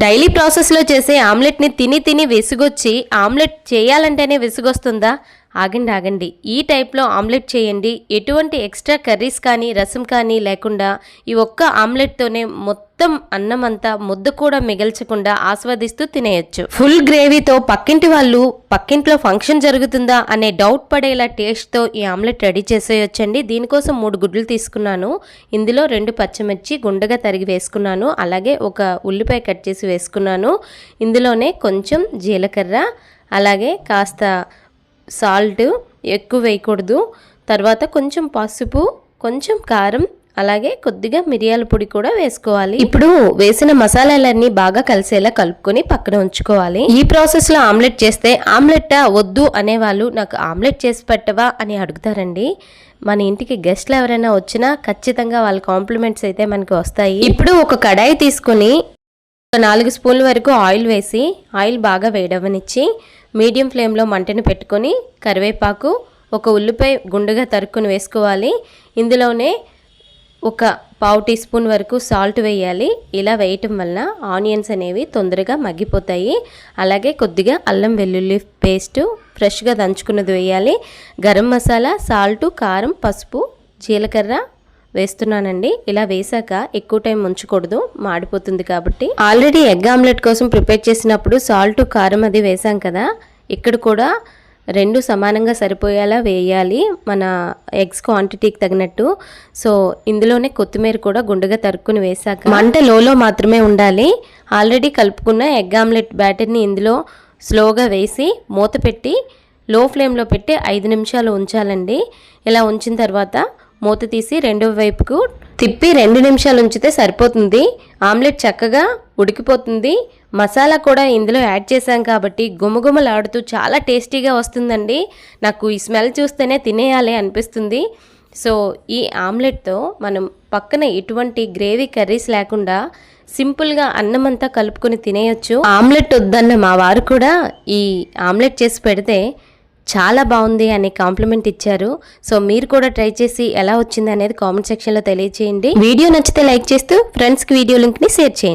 Daily ప్రాసెస్లో చేసే ఆమ్లెట్ని తిని తిని విసుగొచ్చి ఆమ్లెట్ చేయాలంటేనే విసుగొస్తుందా? ఆగండి ఆగండి. ఈ టైప్లో ఆమ్లెట్ చేయండి. ఎటువంటి ఎక్స్ట్రా కర్రీస్ కానీ రసం కానీ లేకుండా ఈ ఒక్క ఆమ్లెట్తోనే మొత్తం అన్నం అంతా ముద్ద కూడా మిగల్చకుండా ఆస్వాదిస్తూ తినేయచ్చు. ఫుల్ గ్రేవీతో పక్కింటి వాళ్ళు పక్కింట్లో ఫంక్షన్ జరుగుతుందా అనే డౌట్ పడేలా టేస్ట్తో ఈ ఆమ్లెట్ రెడీ చేసేయొచ్చండి. దీనికోసం మూడు గుడ్లు తీసుకున్నాను. ఇందులో రెండు పచ్చిమిర్చి గుండగా తరిగి వేసుకున్నాను. అలాగే ఒక ఉల్లిపాయ కట్ చేసి వేసుకున్నాను. ఇందులోనే కొంచెం జీలకర్ర అలాగే కాస్త సాల్ట్ ఎక్కువ వేయకూడదు. తర్వాత కొంచెం పసుపు కొంచెం కారం అలాగే కొద్దిగా మిరియాల పొడి కూడా వేసుకోవాలి. ఇప్పుడు వేసిన మసాలాలన్నీ బాగా కలిసేలా కలుపుకొని పక్కన ఉంచుకోవాలి. ఈ ప్రాసెస్లో ఆమ్లెట్ చేస్తే ఆమ్లెట్ వద్దు అనేవాళ్ళు నాకు ఆమ్లెట్ చేసి పెట్టవా అని అడుగుతారండి. మన ఇంటికి గెస్ట్లు ఎవరైనా వచ్చినా ఖచ్చితంగా వాళ్ళ కాంప్లిమెంట్స్ అయితే మనకి వస్తాయి. ఇప్పుడు ఒక కడాయి తీసుకొని ఒక నాలుగు స్పూన్ల వరకు ఆయిల్ వేసి ఆయిల్ బాగా వేడవనిచ్చి మీడియం ఫ్లేమ్లో మంటను పెట్టుకొని కరివేపాకు ఒక ఉల్లిపాయ గుండుగా తరుక్కుని వేసుకోవాలి. ఇందులోనే ఒక పావు టీ స్పూన్ వరకు సాల్ట్ వేయాలి. ఇలా వేయటం వలన ఆనియన్స్ అనేవి తొందరగా మగ్గిపోతాయి. అలాగే కొద్దిగా అల్లం వెల్లుల్లి పేస్ట్ ఫ్రెష్గా దంచుకున్నది వేయాలి. గరం మసాలా సాల్ట్ కారం పసుపు జీలకర్ర వేస్తున్నానండి. ఇలా వేసాక ఎక్కువ టైం ఉంచకూడదు. మాడిపోతుంది కాబట్టి. ఆల్రెడీ ఎగ్ ఆమ్లెట్ కోసం ప్రిపేర్ చేసినప్పుడు సాల్ట్ కారం అది వేసాం కదా. ఇక్కడ కూడా రెండు సమానంగా సరిపోయేలా వేయాలి మన ఎగ్స్ క్వాంటిటీకి తగినట్టు. సో ఇందులోనే కొత్తిమీర కూడా గుండెగా తరుక్కుని వేసాక మంట లోలో మాత్రమే ఉండాలి. ఆల్రెడీ కలుపుకున్న ఎగ్ ఆమ్లెట్ బ్యాటర్ని ఇందులో స్లోగా వేసి మూత పెట్టి లో ఫ్లేమ్లో పెట్టి ఐదు నిమిషాలు ఉంచాలండి. ఇలా ఉంచిన తర్వాత మూత తీసి రెండో వైపుకు తిప్పి రెండు నిమిషాలు ఉంచితే సరిపోతుంది. ఆమ్లెట్ చక్కగా ఉడికిపోతుంది. మసాలా కూడా ఇందులో యాడ్ చేశాం కాబట్టి గుమగుమలాడుతూ చాలా టేస్టీగా వస్తుందండి. నాకు ఈ స్మెల్ చూస్తేనే తినేయాలి అనిపిస్తుంది. సో ఈ ఆమ్లెట్తో మనం పక్కన ఎటువంటి గ్రేవీ కర్రీస్ లేకుండా సింపుల్గా అన్నం అంతా కలుపుకొని తినేయొచ్చు. ఆమ్లెట్ వద్దన్న మా వారు కూడా ఈ ఆమ్లెట్ చేసి పెడితే చాలా బాగుంది అని కాంప్లిమెంట్ ఇచ్చారు. సో మీరు కూడా ట్రై చేసి ఎలా వచ్చింది అనేది కామెంట్ సెక్షన్లో తెలియచేయండి. వీడియో నచ్చితే లైక్ చేస్తూ ఫ్రెండ్స్కి వీడియో లింక్ని షేర్ చేయండి.